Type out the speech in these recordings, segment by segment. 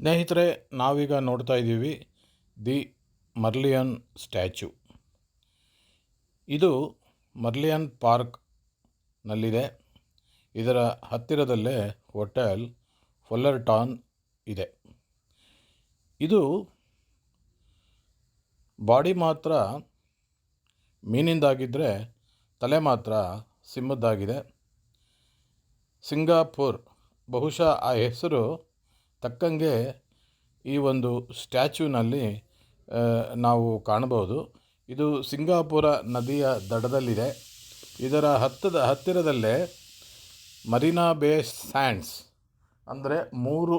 ಸ್ನೇಹಿತರೆ, ನಾವೀಗ ನೋಡ್ತಾ ಇದ್ದೀವಿ ದಿ ಮರ್ಲಿಯನ್ ಸ್ಟ್ಯಾಚ್ಯೂ. ಇದು ಮರ್ಲಿಯನ್ ಪಾರ್ಕ್ನಲ್ಲಿದೆ ಇದರ ಹತ್ತಿರದಲ್ಲೇ ಹೋಟೆಲ್ ಫುಲ್ಲರ್ಟಾನ್ ಇದೆ. ಇದು ಬಾಡಿ ಮಾತ್ರ ಮೀನಿಂದಾಗಿದ್ದರೆ ತಲೆ ಮಾತ್ರ ಸಿಂಹದ್ದಾಗಿದೆ ಸಿಂಗಾಪುರ್, ಬಹುಶಃ ಆ ಹೆಸರು ತಕ್ಕಂಗೆ ಈ ಒಂದು ಸ್ಟ್ಯಾಚ್ಯೂನಲ್ಲಿ ನಾವು ಕಾಣಬಹುದು. ಇದು ಸಿಂಗಾಪುರ ನದಿಯ ದಡದಲ್ಲಿದೆ. ಇದರ ಹತ್ತದ, ಹತ್ತಿರದಲ್ಲೇ ಮರೀನಾ ಬೇ ಸ್ಯಾಂಡ್ಸ್ ಅಂದರೆ ಮೂರು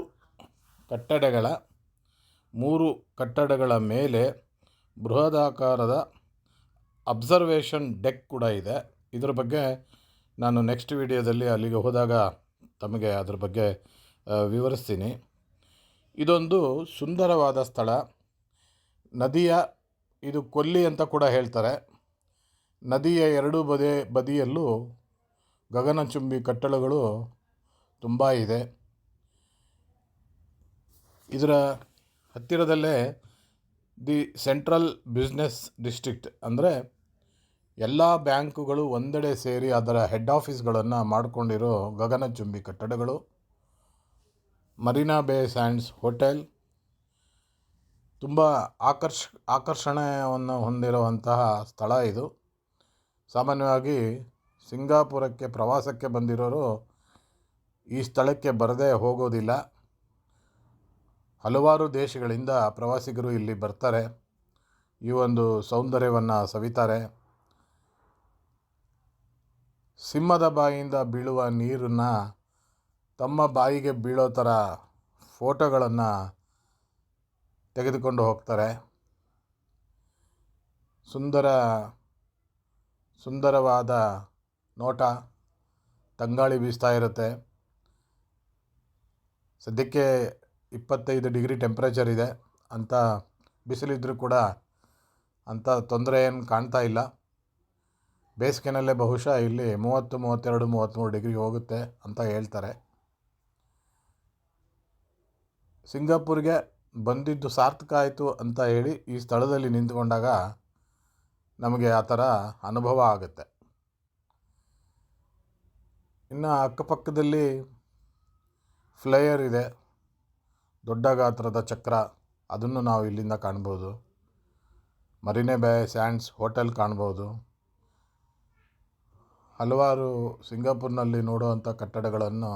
ಕಟ್ಟಡಗಳ ಮೂರು ಕಟ್ಟಡಗಳ ಮೇಲೆ ಬೃಹದಾಕಾರದ ಅಬ್ಸರ್ವೇಷನ್ ಡೆಕ್ ಕೂಡ ಇದೆ. ಇದರ ಬಗ್ಗೆ ನಾನು ನೆಕ್ಸ್ಟ್ ವಿಡಿಯೋದಲ್ಲಿ ಅಲ್ಲಿಗೆ ಹೋದಾಗ ತಮಗೆ ಅದರ ಬಗ್ಗೆ ವಿವರಿಸ್ತೀನಿ. ಇದೊಂದು ಸುಂದರವಾದ ಸ್ಥಳ. ನದಿಯ ಇದು ಕೊಲ್ಲಿ ಅಂತ ಕೂಡ ಹೇಳ್ತಾರೆ. ನದಿಯ ಎರಡೂ ಬದಿ ಬದಿಯಲ್ಲೂ ಗಗನಚುಂಬಿ ಕಟ್ಟಡಗಳು ತುಂಬ ಇದೆ. ಇದರ ಹತ್ತಿರದಲ್ಲೇ ದಿ ಸೆಂಟ್ರಲ್ ಬಿಸ್ನೆಸ್ ಡಿಸ್ಟ್ರಿಕ್ಟ್ ಅಂದರೆ ಎಲ್ಲ ಬ್ಯಾಂಕುಗಳು ಒಂದೆಡೆ ಸೇರಿ ಅದರ ಹೆಡ್ ಆಫೀಸ್ಗಳನ್ನು ಮಾಡಿಕೊಂಡಿರೋ ಗಗನಚುಂಬಿ ಕಟ್ಟಡಗಳು. ಮರೀನಾ ಬೇ ಸ್ಯಾಂಡ್ಸ್ ಹೋಟೆಲ್. ತುಂಬ ಆಕರ್ಷ, ಆಕರ್ಷಣೆಯನ್ನು ಹೊಂದಿರುವಂತಹ ಸ್ಥಳ ಇದು. ಸಾಮಾನ್ಯವಾಗಿ ಸಿಂಗಾಪುರಕ್ಕೆ, ಪ್ರವಾಸಕ್ಕೆ ಬಂದಿರೋರು ಈ ಸ್ಥಳಕ್ಕೆ ಬರದೇ ಹೋಗೋದಿಲ್ಲ. ಹಲವಾರು ದೇಶಗಳಿಂದ ಪ್ರವಾಸಿಗರು ಇಲ್ಲಿ ಬರ್ತಾರೆ. ಈ ಒಂದು ಸೌಂದರ್ಯವನ್ನು ಸವಿತಾರೆ. ಸಿಂಹದ ಬಾಯಿಯಿಂದ ಬೀಳುವ ನೀರನ್ನು ತಮ್ಮ ಬಾಯಿಗೆ ಬೀಳೋ ಥರ ಫೋಟೋಗಳನ್ನು ತೆಗೆದುಕೊಂಡು ಹೋಗ್ತಾರೆ. ಸುಂದರ, ಸುಂದರವಾದ ನೋಟ ತಂಗಾಳಿ ಬೀಸ್ತಾ ಇರುತ್ತೆ. ಸದ್ಯಕ್ಕೆ ಇಪ್ಪತ್ತೈದು ಡಿಗ್ರಿ ಟೆಂಪ್ರೇಚರ್ ಇದೆ. ಅಂತ ಬಿಸಿಲಿದ್ದರೂ ಕೂಡ ಅಂಥ ತೊಂದರೆ ಏನು ಕಾಣ್ತಾ ಇಲ್ಲ. ಬೇಸಿಗೆನಲ್ಲೇ ಬಹುಶಃ ಇಲ್ಲಿ ಮೂವತ್ತು, ಮೂವತ್ತೆರಡು, ಮೂವತ್ತ್ಮೂರು ಡಿಗ್ರಿ ಹೋಗುತ್ತೆ ಅಂತ ಹೇಳ್ತಾರೆ. ಸಿಂಗಾಪುರ್ಗೆ ಬಂದಿದ್ದು ಸಾರ್ಥಕ ಆಯಿತು ಅಂತ ಹೇಳಿ ಈ ಸ್ಥಳದಲ್ಲಿ ನಿಂತ್ಕೊಂಡಾಗ ನಮಗೆ ಆ ಥರ ಅನುಭವ ಆಗುತ್ತೆ. ಇನ್ನು ಅಕ್ಕಪಕ್ಕದಲ್ಲಿ ಫ್ಲೇಯರ್ ಇದೆ, ದೊಡ್ಡ ಗಾತ್ರದ ಚಕ್ರ, ಅದನ್ನು ನಾವು ಇಲ್ಲಿಂದ ಕಾಣ್ಬೋದು. ಮರಿನೆ ಬೇ ಸ್ಯಾಂಡ್ಸ್ ಹೋಟೆಲ್ ಕಾಣ್ಬೋದು. ಹಲವಾರು ಸಿಂಗಾಪುರ್ನಲ್ಲಿ ನೋಡುವಂಥ ಕಟ್ಟಡಗಳನ್ನು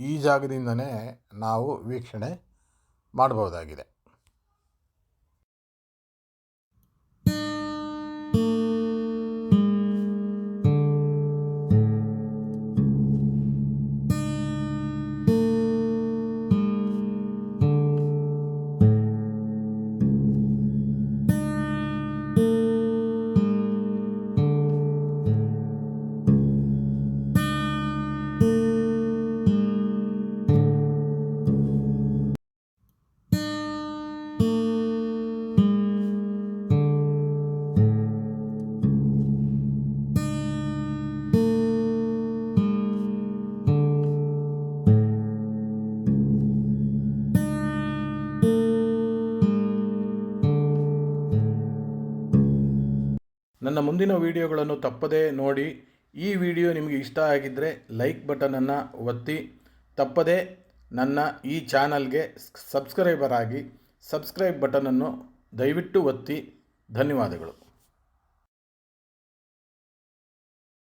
ಈ ಜಾಗದಿಂದನೇ ನಾವು ವೀಕ್ಷಣೆ ಮಾಡಬಹುದಾಗಿದೆ. ನನ್ನ ಮುಂದಿನ ವಿಡಿಯೋಗಳನ್ನು ತಪ್ಪದೇ ನೋಡಿ. ಈ ವಿಡಿಯೋ ನಿಮಗೆ ಇಷ್ಟ ಆಗಿದ್ದರೆ ಲೈಕ್ ಬಟನನ್ನು ಒತ್ತಿ. ತಪ್ಪದೇ ನನ್ನ ಈ ಚಾನಲ್ಗೆ ಸಬ್ಸ್ಕ್ರೈಬರ್ ಆಗಿ ಸಬ್ಸ್ಕ್ರೈಬ್ ಬಟನನ್ನು ದಯವಿಟ್ಟು ಒತ್ತಿ. ಧನ್ಯವಾದಗಳು.